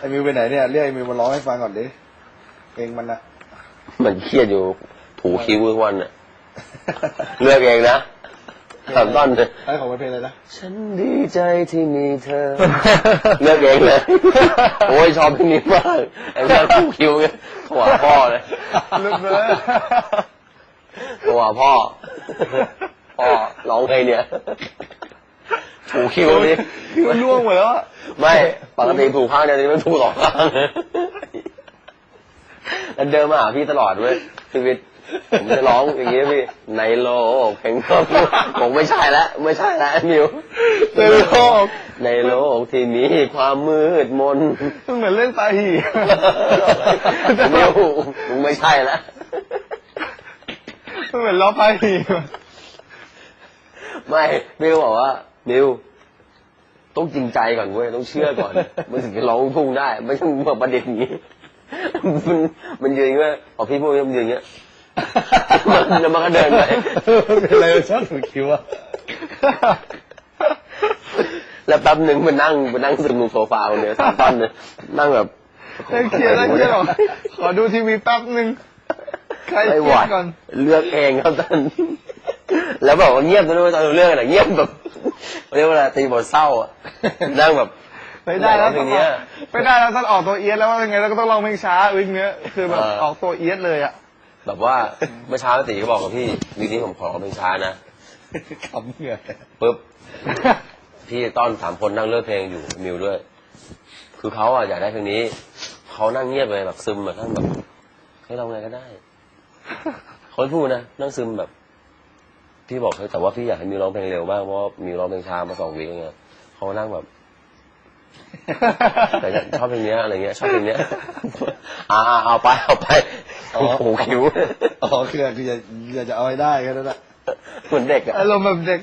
ไอ้มิวไปไหนเนี่ยเรียกไอ้มิวมาร้องให้ฟังก่อนดิเพลงมันนะมันเครียดอยู่ถูคิ้วทุกวันน่ะเลือกเองนะสามต้นเลยไอ้ของมันเพลงอะไรนะฉันดีใจที่มีเธอ เลือกเองเลยโอ้ยชอบเพลงนี้มากไอ้เรื่องถูคิ้วไงโทรหาพ่อเลยลึกเลยโทรหาพ่อพ่อร้องไงเนี่ย ถูคิ้วนี่คิ้วล่วงหมดแล้วอะไม่ปกติถูกข้างเดียวนี่มันถูกสองข้างแล้วเดินมาหาพี่ตลอดเว้ยชีวิตผมจะร้องอย่างงี้พี่ในโลกแห่งความมืดผมไม่ใช่แล้วไม่ใช่แล้วมิวในโลกในโลกที่มีความมืดมนมันเหมือนเล่นปลาหี่มิวมึงไม่ใช่แล้วมันเหมือนล้อปลาหี่ไม่มิวบอกว่า มิวต้องจริงใจก่อนเว้ยต้องเชื่อก่อนมันถึงจะร้องลูกทุ่งได้ ไม่ใช่มาประเด็นอย่างนี้ มันมันยืนอย่างเงี้ยพอพี่พูดมันยืนอย่างเงี้ยมันแล้วมันก็เดินไปเป็นอะไรชอบถูกคิ้วอะแล้วแป๊บหนึ่งมันนั่งมันนั่งซึมลงโซฟาคนเดียวสามท่อนเลยนั่งแบบเล่นเคลียร์ได้เคลียร์หรอขอดูทีวีแป๊บนึงใครไม่เคไหวลียร์ก่อนเลือกเองครับท่าน แล้วแบบว่าเงียบด้วยตอนเราเลือกอะเงียบแบบเรียกว่าอะไรตีบทเศร้าอะนั่งแบบ ไม่ได้แล้วเพลงเนี้ยไม่ได้แล้วต้องออกตัวเอียดแล้วว่ายังไงเราก็ต้องร้องเพลงช้าวิกเนี้ยคือแบบเออ ออกตัวเอียดเลยอะแบบว่าเมื่อเช้าตีก็บอกกับพี่วีนี้ผมขอเพลงช้านะขำเหงื่อปุ๊บ พี่ต้อนสามคนนั่งเลือกเพลงอยู่มิวด้วย คือเขาอะอยากได้เพลงนี้เขานั่งเงียบเลยแบบซึมแบบทั้งแบบให้เราไงก็ได้เขาไม่พูดนะนั่งซึมแบบ พี่บอกเฮ้ยแต่ว่าพี่อยากให้มิวร้องเพลงเร็วบ้างเพราะว่ามิวร้องเพลงช้ามาสองวีคไงเขานั่งแบบ แต่ชอบเพลงเนี้ยอะไรเงี้ยชอบเพลงเนี้ยอ่าเอาไปเอาไปโอ้โหคิวอ๋อคือคืออยากอยากจะเอาให้ได้แค่นั้นแหละเหมือนเด็กอะ อารมณ์แบบเด็ก